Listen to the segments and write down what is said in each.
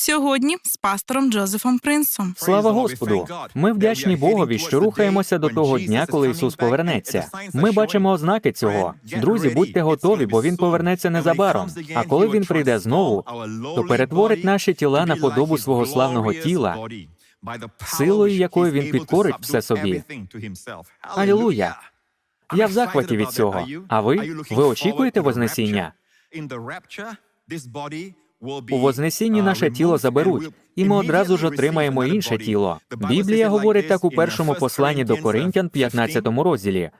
Сьогодні з пастором Джозефом Принсом. Слава Господу! Ми вдячні Богові, що рухаємося до того дня, коли Ісус повернеться. Ми бачимо ознаки цього. Друзі, будьте готові, бо Він повернеться незабаром. А коли він прийде знову, то перетворить наші тіла на подобу свого славного тіла, силою якої він підкорить все собі. Алілуя! Я в захваті від цього. А ви? Ви очікуєте Вознесіння? У Вознесінні наше тіло заберуть, і ми одразу ж отримаємо інше тіло. Біблія говорить так у першому посланні до Коринтян, 15 розділі.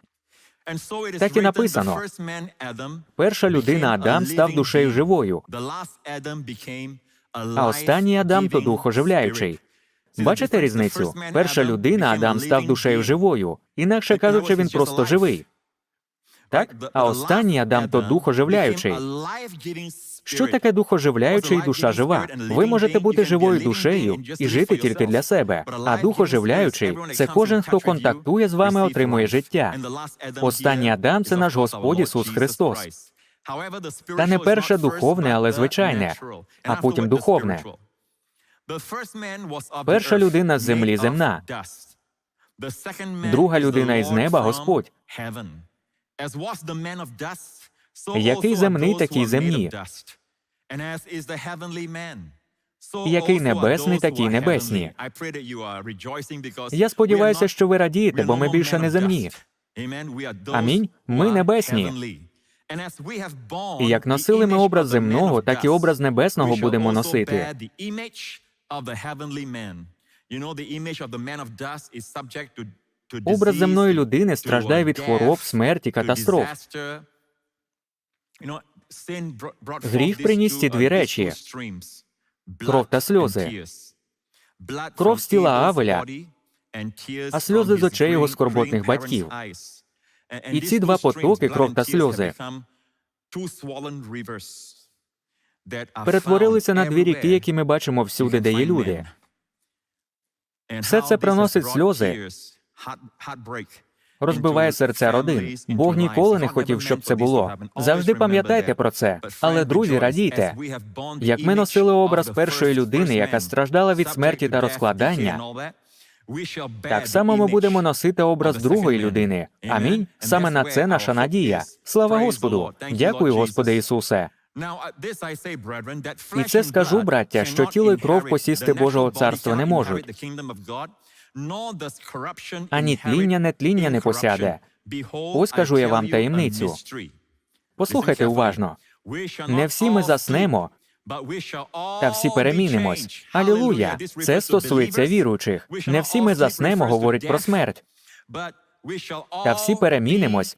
Так і написано. Перша людина Адам став душею живою, а останній Адам то дух оживляючий. Бачите різницю? Перша людина Адам став душею живою, інакше кажучи, він просто живий. Так? А останній Адам то дух оживляючий. Що таке дух оживляючий і душа жива? Ви можете бути живою душею і жити тільки для себе. А дух оживляючий це кожен, хто контактує з вами, отримує життя. Останній Адам це наш Господь Ісус Христос. Та не перше духовне, але звичайне, а потім духовне. Перша людина з землі земна, друга людина із неба Господь. Який земний, такі земні. Який небесний, такі небесні. Я сподіваюся, що ви радієте, бо ми більше не земні. Амінь. Ми небесні. І як носили ми образ земного, так і образ небесного будемо носити. Образ земної людини страждає від хвороб, смерті, катастроф. Гріх приніс ці дві речі кров та сльози. Кров з тіла Авеля, а сльози з очей його скорботних батьків. І ці два потоки, кров та сльози, перетворилися на дві ріки, які ми бачимо всюди, де є люди. Все це приносить сльози, Розбиває серця родин. Бог ніколи не хотів, щоб це було. Завжди пам'ятайте про це. Але, друзі, радійте. Як ми носили образ першої людини, яка страждала від смерті та розкладання, так само ми будемо носити образ другої людини. Амінь. Саме на це наша надія. Слава Господу! Дякую, Господи Ісусе. І це скажу, браття, що тіло і кров посісти Божого царства не можуть. Ані тління, не тління не посяде. Ось кажу я вам таємницю. Послухайте уважно. Не всі ми заснемо, та всі перемінимось. Алілуя! Це стосується віруючих. Не всі ми заснемо, говорить про смерть. Та всі перемінимось.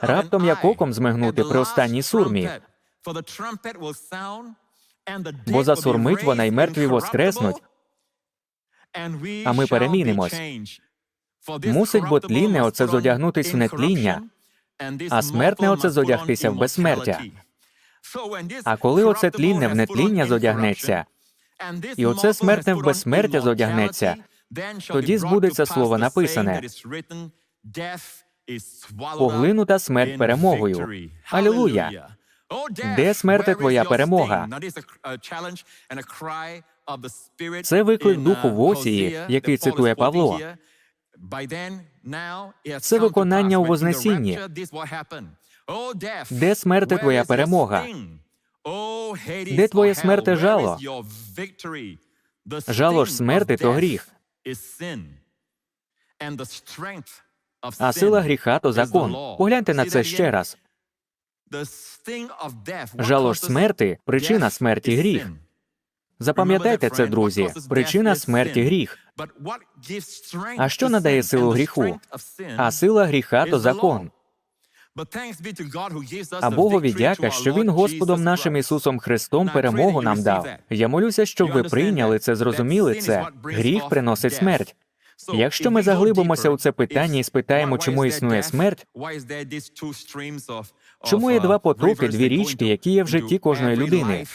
Раптом як оком змигнути при останній сурмі. Бо засурмить вона, й мертві воскреснуть, а ми перемінимось. Мусить бо тлінне оце зодягнутись в нетління, а смертне оце зодягтися в безсмертя. А коли оце тлінне в нетління зодягнеться, і оце смертне в безсмертя зодягнеться, тоді збудеться слово написане поглинута смерть перемогою. Алілуя! Де смерти твоя перемога? Це виклик духу в Осії, який цитує Павло. Це виконання у Вознесінні. Де смерти твоя перемога? Де твоє смерте жало? Жало ж смерти то гріх, а сила гріха то закон. Погляньте на це ще раз. Жало ж смерти причина смерті гріх. Запам'ятайте це, друзі. Причина смерті гріх. А що надає силу гріху? А сила гріха то закон. А Богові дяка, що Він Господом нашим Ісусом Христом перемогу нам дав. Я молюся, щоб ви прийняли це, зрозуміли це. Гріх приносить смерть. Якщо ми заглибимося у це питання і спитаємо, чому існує смерть, чому є два потоки, дві річки, які є в житті кожної людини?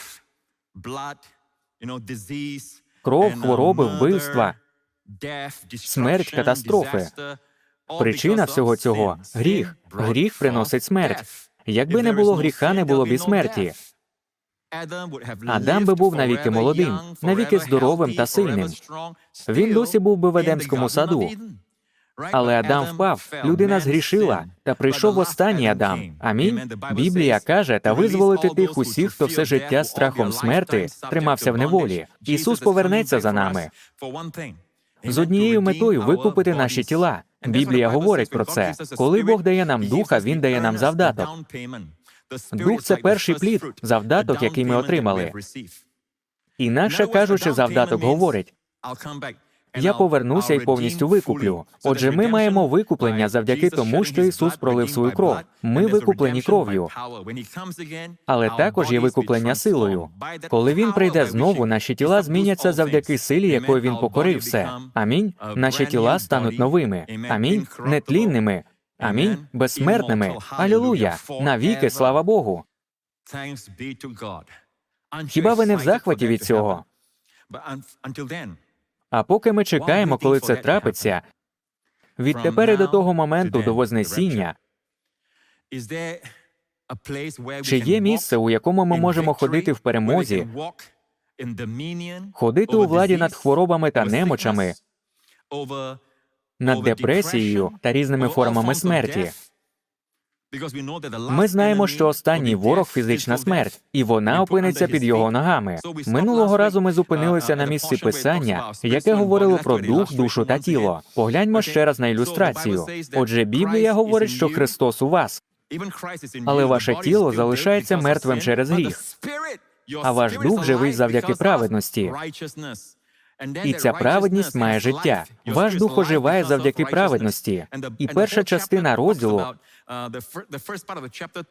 Кров, хвороби, вбивства, смерть, катастрофи. Причина всього цього гріх. Гріх приносить смерть. Якби не було гріха, не було б і смерті. Адам би був навіки молодим, навіки здоровим та сильним. Він досі був би в Едемському саду. Але Адам впав, людина згрішила, та прийшов останній Адам. Амінь. Біблія каже, та визволити тих усіх, хто все життя страхом смерти тримався в неволі. Ісус повернеться за нами з однією метою викупити наші тіла. Біблія говорить про це. Коли Бог дає нам духа, Він дає нам завдаток. Дух це перший плід, завдаток, який ми отримали. Інакше кажучи, завдаток говорить: я повернуся і повністю викуплю. Отже, ми маємо викуплення завдяки тому, що Ісус пролив свою кров. Ми викуплені кров'ю. Але також є викуплення силою. Коли він прийде знову, наші тіла зміняться завдяки силі, якою він покорив все. Амінь. Наші тіла стануть новими. Амінь. Нетлінними. Амінь. Безсмертними. Алілуя. Навіки, слава Богу. Хіба ви не в захваті від цього? А поки ми чекаємо, коли це трапиться, відтепер і до того моменту до Вознесіння, чи є місце, у якому ми можемо ходити в перемозі, ходити у владі над хворобами та немочами, над депресією та різними формами смерті? Ми знаємо, що останній ворог фізична смерть, і вона опиниться під його ногами. Минулого разу ми зупинилися на місці писання, яке говорило про дух, душу та тіло. Погляньмо ще раз на ілюстрацію. Отже, Біблія говорить, що Христос у вас, але ваше тіло залишається мертвим через гріх, а ваш дух живий завдяки праведності. І ця праведність має життя. Ваш дух оживає завдяки праведності. І перша частина розділу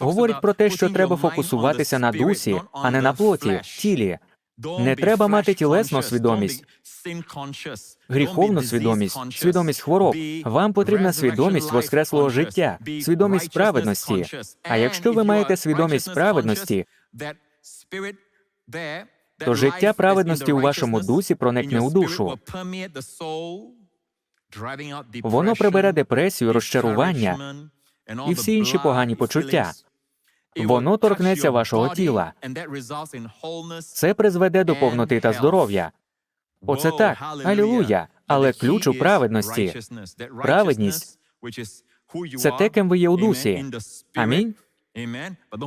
говорить про те, що треба фокусуватися на дусі, а не на плоті, тілі. Не треба мати тілесну свідомість, гріховну свідомість, свідомість хвороб. Вам потрібна свідомість воскреслого життя, свідомість праведності. А якщо ви маєте свідомість праведності, то життя праведності у вашому дусі проникне у душу. Воно прибере депресію, розчарування і всі інші погані почуття. Воно торкнеться вашого тіла. Це призведе до повноти та здоров'я. Оце так, алілуя. Але ключ у праведності. Праведність це те, ким ви є у дусі. Амінь.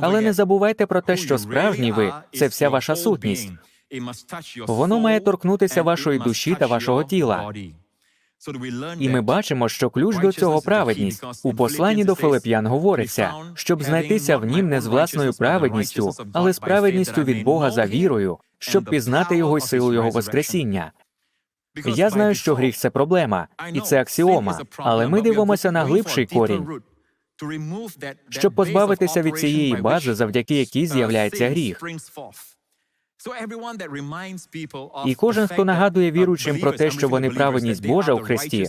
Але не забувайте про те, що справжній ви це вся ваша сутність. Воно має торкнутися вашої душі та вашого тіла. І ми бачимо, що ключ до цього праведність у посланні до Филип'ян говориться, щоб знайтися в нім не з власною праведністю, але з праведністю від Бога за вірою, щоб пізнати його й силу його воскресіння. Я знаю, що гріх це проблема, і це аксіома, але ми дивимося на глибший корінь, щоб позбавитися від цієї бази, завдяки якій з'являється гріх. І кожен, хто нагадує віруючим про те, що вони праведність Божа у Христі,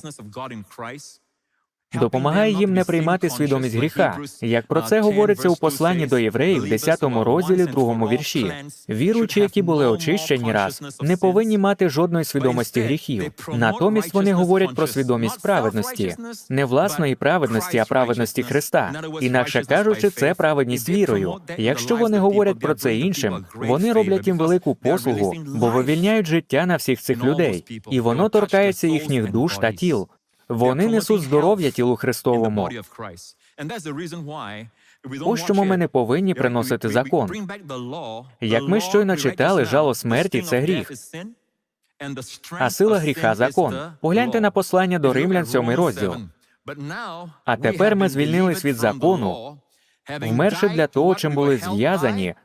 допомагає їм не приймати свідомість гріха, як про це говориться у посланні до євреїв, в 10 розділі, 2 вірші. Віруючі, які були очищені раз, не повинні мати жодної свідомості гріхів. Натомість вони говорять про свідомість праведності, не власної праведності, а праведності Христа. Інакше кажучи, це праведність вірою. Якщо вони говорять про це іншим, вони роблять їм велику послугу, бо вивільняють життя на всіх цих людей, і воно торкається їхніх душ та тіл. Вони несуть здоров'я тілу Христовому. Ось чому ми не повинні приносити закон. Як ми щойно читали, жало смерті це гріх, а сила гріха закон. Погляньте на послання до римлян, сьомий розділ. А тепер ми звільнились від закону, вмерши для того, чим були зв'язані,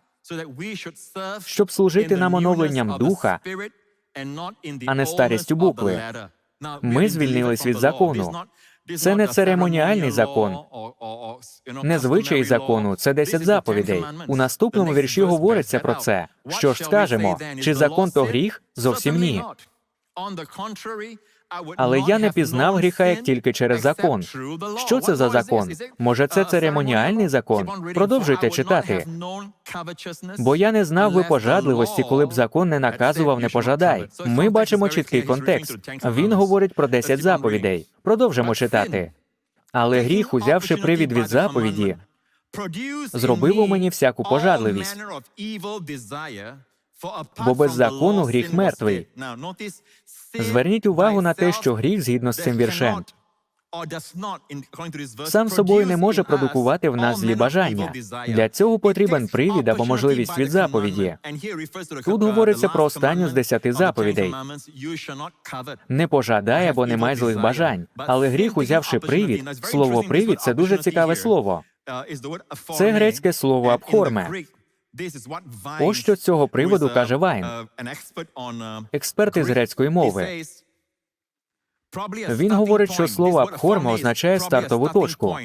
щоб служити нам оновленням духа, а не старістю букви. Ми звільнились від закону. Це не церемоніальний закон, не звичай закону, це 10 заповідей. У наступному вірші говориться про це. Що ж скажемо? Чи закон то гріх? Зовсім ні. Але я не пізнав гріха як тільки через закон. Що це за закон? Може, це церемоніальний закон? Продовжуйте читати. Бо я не знав би пожадливості, коли б закон не наказував не пожадай. Ми бачимо чіткий контекст. Він говорить про 10 заповідей. Продовжимо читати. Але гріх, узявши привід від заповіді, зробив у мені всяку пожадливість. Бо без закону гріх мертвий. Зверніть увагу на те, що гріх, згідно з цим віршем, сам собою не може продукувати в нас злі бажання. Для цього потрібен привід або можливість від заповіді. Тут говориться про останню з десяти заповідей. Не пожадай або не май злих бажань. Але гріх, узявши привід, слово привід це дуже цікаве слово. Це грецьке слово абхорме. Ось що з цього приводу каже Вайн, експерт із грецької мови. Він говорить, що слово абхорма означає стартову точку.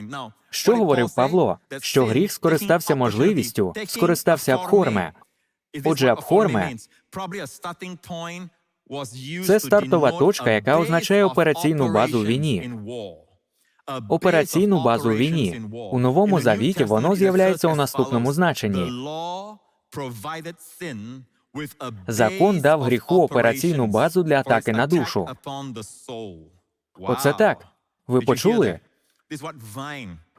Що говорив Павло? Що гріх скористався можливістю, скористався абхорме. Отже, абхорме Це стартова точка, яка означає операційну базу в війні. Операційну базу війні. У Новому Завіті воно з'являється у наступному значенні. Закон дав гріху операційну базу для атаки на душу. Оце так. Ви почули?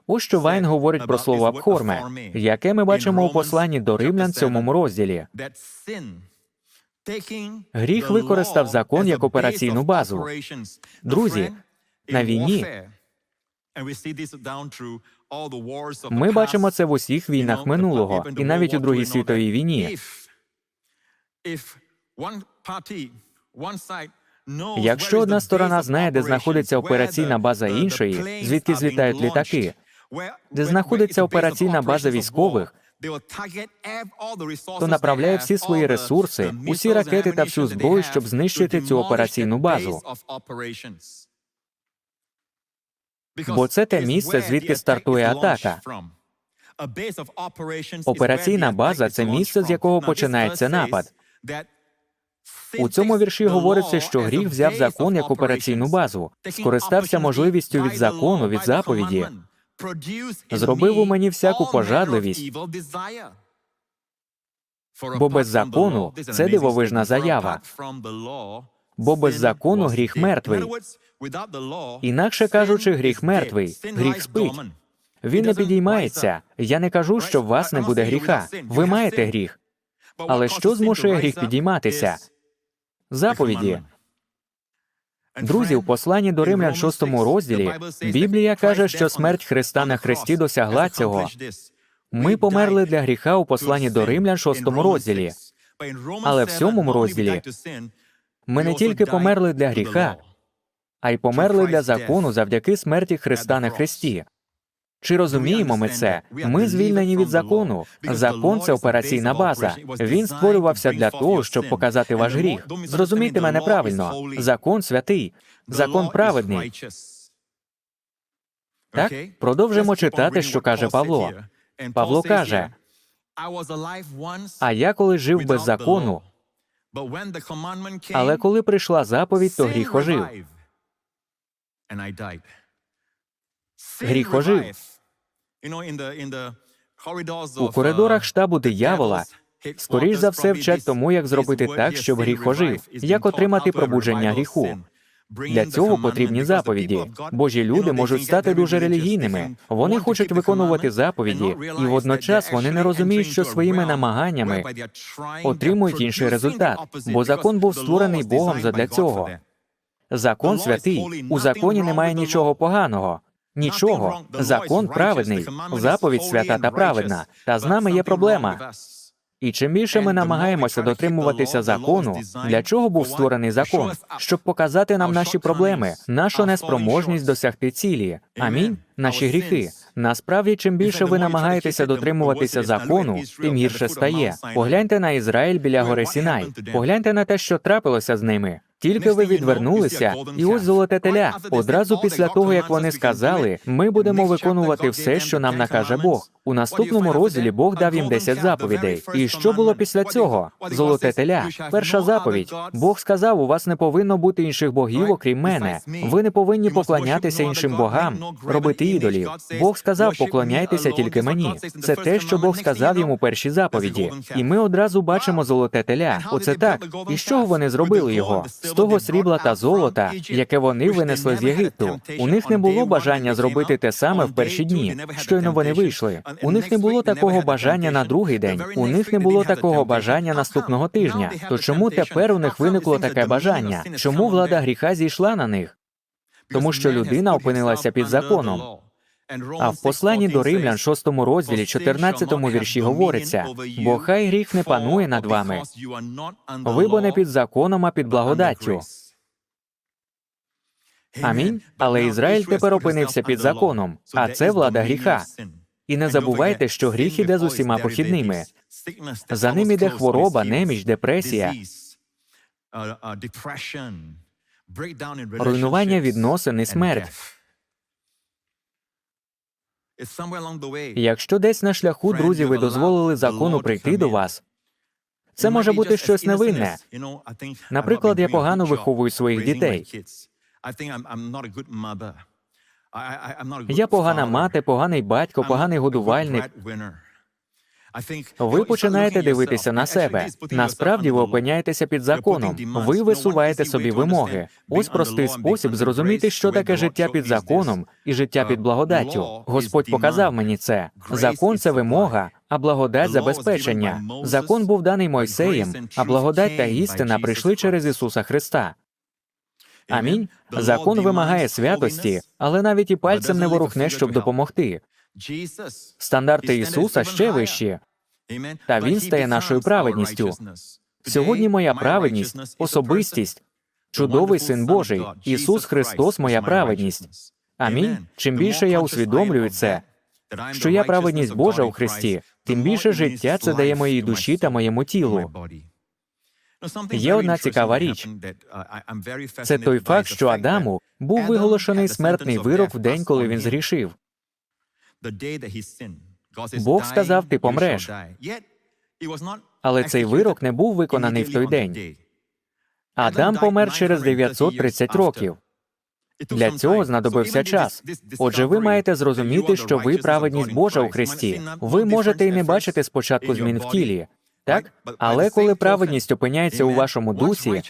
Ось що Вайн говорить про слово абхорме, яке ми бачимо у посланні до римлян сьомому розділі. Гріх використав закон як операційну базу. Друзі, на війні ми бачимо це в усіх війнах минулого, і навіть у Другій світовій війні. Якщо одна сторона знає, де знаходиться операційна база іншої, звідки злітають літаки, де знаходиться операційна база військових, то направляє всі свої ресурси, усі ракети та всю зброю, щоб знищити цю операційну базу. Бо це те місце, звідки стартує атака. Операційна база це місце, з якого починається напад. У цьому вірші говориться, що гріх взяв закон як операційну базу, скористався можливістю від закону, від заповіді, зробив у мені всяку пожадливість. Бо без закону це дивовижна заява. Бо без закону гріх мертвий. Інакше кажучи, гріх мертвий, гріх спить. Він не підіймається. Я не кажу, що в вас не буде гріха. Ви маєте гріх. Але що змушує гріх підійматися? Заповіді. Друзі, у посланні до Римлян 6 розділі Біблія каже, що смерть Христа на Христі досягла цього. Ми померли для гріха у посланні до Римлян 6 розділі. Але в сьомому розділі Ми не тільки померли для гріха, а й померли для закону завдяки смерті Христа на Христі. Чи розуміємо ми це? Ми звільнені від закону. Закон це операційна база. Він створювався для того, щоб показати ваш гріх. Зрозумійте мене правильно. Закон святий, закон праведний. Так, продовжимо читати, що каже Павло. Павло каже: А я коли жив без закону, але коли прийшла заповідь, то гріх ожив. Гріх ожив. У коридорах штабу диявола скоріш за все вчать тому, як зробити так, щоб гріх ожив, як отримати пробудження гріху. Для цього потрібні заповіді. Божі люди можуть стати дуже релігійними. Вони хочуть виконувати заповіді, і водночас вони не розуміють, що своїми намаганнями отримують інший результат, бо закон був створений Богом задля цього. Закон святий. У законі немає нічого поганого. Нічого. Закон праведний, заповідь свята та праведна. Та з нами є проблема. І чим більше ми намагаємося дотримуватися закону, для чого був створений закон? Щоб показати нам наші проблеми, нашу неспроможність досягти цілі. Амінь. Наші гріхи. Насправді, чим більше ви намагаєтеся дотримуватися закону, тим гірше стає. Погляньте на Ізраїль біля гори Сінай. Погляньте на те, що трапилося з ними. Тільки ви відвернулися, і ось золоте теля. Одразу після того, як вони сказали, ми будемо виконувати все, що нам накаже Бог. У наступному розділі Бог дав їм 10 заповідей. І що було після цього? Золоте теля. Перша заповідь. Бог сказав: у вас не повинно бути інших богів, окрім мене. Ви не повинні поклонятися іншим богам, робити ідолів. Бог сказав, поклоняйтеся тільки мені. Це те, що Бог сказав йому перші заповіді. І ми одразу бачимо золоте теля. Оце так. І з чого вони зробили його? З того срібла та золота, яке вони винесли з Єгипту. У них не було бажання зробити те саме в перші дні. Щойно вони вийшли. У них не було такого бажання на другий день. У них не було такого бажання наступного тижня. То чому тепер у них виникло таке бажання? Чому влада гріха зійшла на них? Тому що людина опинилася під законом. А в посланні до Римлян, 6 розділі, 14 вірші говориться: бо хай гріх не панує над вами. Ви бо не під законом, а під благодаттю. Амінь. Але Ізраїль тепер опинився під законом, а це влада гріха. І не забувайте, що гріх іде з усіма похідними. За ним іде хвороба, неміч, депресія, руйнування відносин і смерть. Якщо десь на шляху, друзі, ви дозволили закону прийти до вас, це може бути щось невинне. Наприклад, я погано виховую своїх дітей. Я погана мати, поганий батько, поганий годувальник. Ви починаєте дивитися на себе. Насправді ви опиняєтеся під законом. Ви висуваєте собі вимоги. Ось простий спосіб зрозуміти, що таке життя під законом і життя під благодаттю. Господь показав мені це. Закон це вимога, а благодать забезпечення. Закон був даний Мойсеєм, а благодать та істина прийшли через Ісуса Христа. Амінь. Закон вимагає святості, але навіть і пальцем не ворухне, щоб допомогти. Стандарти Ісуса ще вищі. Та він стає нашою праведністю. Сьогодні моя праведність, особистість, чудовий син Божий, Ісус Христос, моя праведність. Амінь. Чим більше я усвідомлюю це, що я праведність Божа у Христі, тим більше життя це дає моїй душі та моєму тілу. Є одна цікава річ. Це той факт, що Адаму був виголошений смертний вирок в день, коли він згрішив. Бог сказав, ти помреш. Але цей вирок не був виконаний в той день. Адам помер через 930 років. Для цього знадобився час. Отже, ви маєте зрозуміти, що ви праведність Божа у Христі. Ви можете і не бачити спочатку змін в тілі, так? Але коли праведність опиняється у вашому дусі,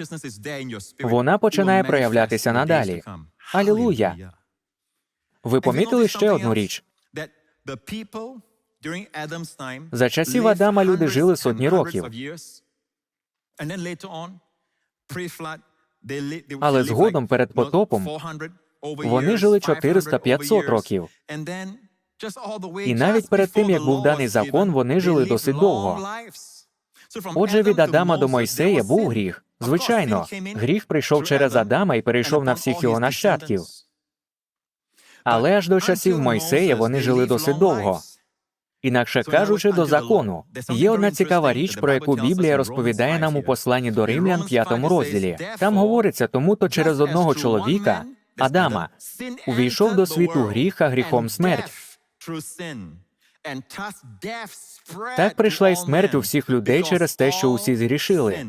вона починає проявлятися надалі. Алілуя! Ви помітили ще одну річ? За часів Адама люди жили сотні років. Але згодом перед потопом вони жили 400-500 років. І навіть перед тим, як був даний закон, вони жили досить довго. Отже, від Адама до Мойсея був гріх. Звичайно, гріх прийшов через Адама і перейшов на всіх його нащадків. Але аж до часів Мойсея вони жили досить довго. Інакше кажучи, до закону. Є одна цікава річ, про яку Біблія розповідає нам у посланні до Римлян, п'ятому розділі. Там говориться, тому то через одного чоловіка, Адама, увійшов до світу гріх, а гріхом смерть. Так прийшла й смерть у всіх людей через те, що усі згрішили.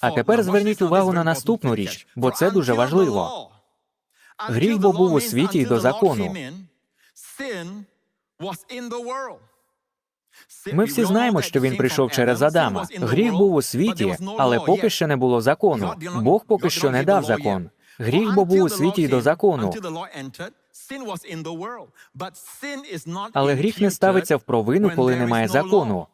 А тепер зверніть увагу на наступну річ, бо це дуже важливо. Гріх бо був у світі й до закону. Ми всі знаємо, що він прийшов через Адама. Гріх був у світі, але поки ще не було закону. Бог поки що не дав закон. Гріх бо був у світі й до закону. Але гріх не ставиться в провину, коли немає закону.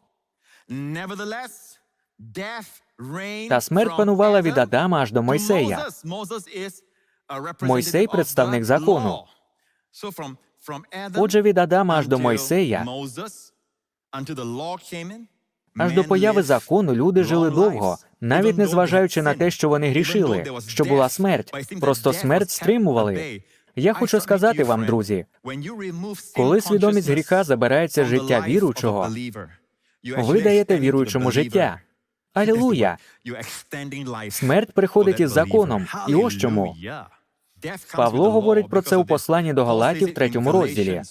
Та смерть панувала від Адама аж до Мойсея. Мойсей представник закону. Отже, від Адама аж до Мойсея, аж до появи закону люди жили довго, навіть не зважаючи на те, що вони грішили, що була смерть. Просто смерть стримували. Я хочу сказати вам, друзі, коли свідомість гріха забирається з життя віруючого, ви даєте віруючому життя. Алілуя! Смерть приходить із законом. І ось чому. Павло говорить про це у посланні до Галатів, третьому розділі.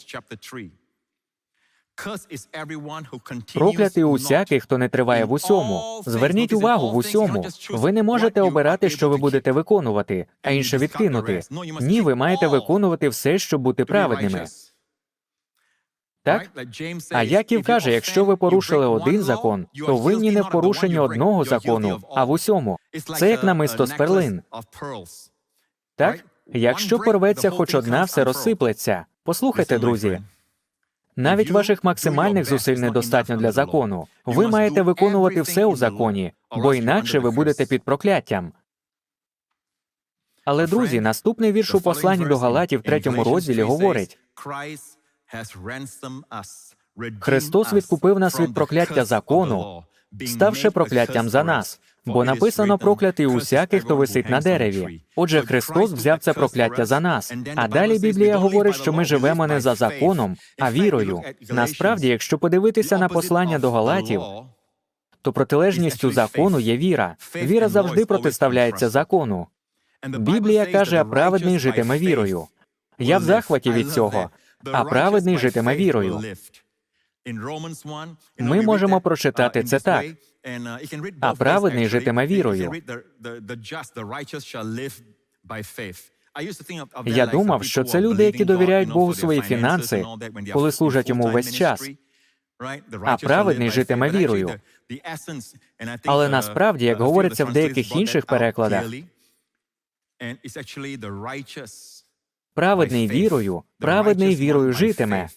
Проклятий усякий, хто не триває в усьому. Зверніть увагу в усьому. Ви не можете обирати, що ви будете виконувати, а інше відкинути. Ні, ви маєте виконувати все, щоб бути праведними. Так? А Яків каже, якщо ви порушили один закон, то винні не в порушенні одного закону, а в усьому. Це як намисто з перлин. Так? Якщо порветься хоч одна, все розсиплеться. Послухайте, друзі. Навіть ваших максимальних зусиль недостатньо для закону. Ви маєте виконувати все у законі, бо інакше ви будете під прокляттям. Але, друзі, наступний вірш у посланні до Галатів, третьому розділі, говорить: Христос відкупив нас від прокляття закону, ставши прокляттям за нас. Бо написано проклятий усякий, хто висить на дереві. Отже, Христос взяв це прокляття за нас. А далі Біблія говорить, що ми живемо не за законом, а вірою. Насправді, якщо подивитися на послання до Галатів, то протилежністю закону є віра. Віра завжди протиставляється закону. Біблія каже, а праведний житиме вірою. Я в захваті від цього. А праведний житиме вірою. Ми можемо прочитати це так. А праведний житиме вірою. Я думав, що це люди, які довіряють Богу свої фінанси, коли служать йому весь час. А праведний житиме вірою. Але насправді, як говориться в деяких інших перекладах, праведний вірою, праведний вірою житиме.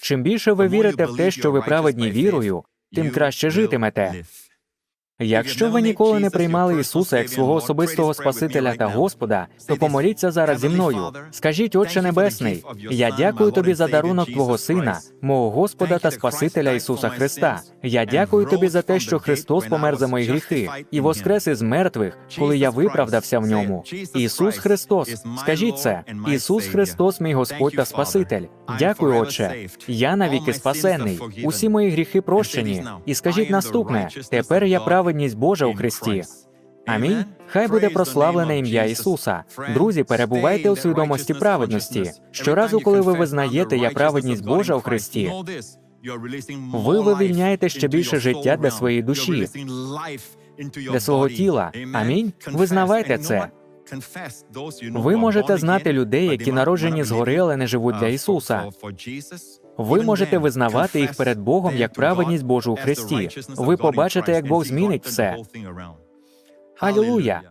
Чим більше ви вірите в те, що ви праведні вірою, тим краще житимете. Якщо ви ніколи не приймали Ісуса як свого особистого Спасителя та Господа, то помоліться зараз зі мною. Скажіть, Отче Небесний, я дякую тобі за дарунок Твого Сина, мого Господа та Спасителя Ісуса Христа. Я дякую тобі за те, що Христос помер за мої гріхи і воскрес із мертвих, коли я виправдався в ньому. Ісус Христос, скажіть це. Ісус Христос, мій Господь та Спаситель. Дякую, Отче. Я навіки спасений. Усі мої гріхи прощені. І скажіть наступне: тепер я праведність Божа у Христі. Амінь. Хай буде прославлене ім'я Ісуса. Друзі, перебувайте у свідомості праведності. Щоразу, коли ви визнаєте я праведність Божа у Христі, ви вивільняєте ще більше життя для своєї душі, для свого тіла. Амінь. Визнавайте це. Ви можете знати людей, які народжені згори, але не живуть для Ісуса. Ви можете визнавати їх перед Богом як праведність Божу у Христі. Ви побачите, як Бог змінить все. Алілуя!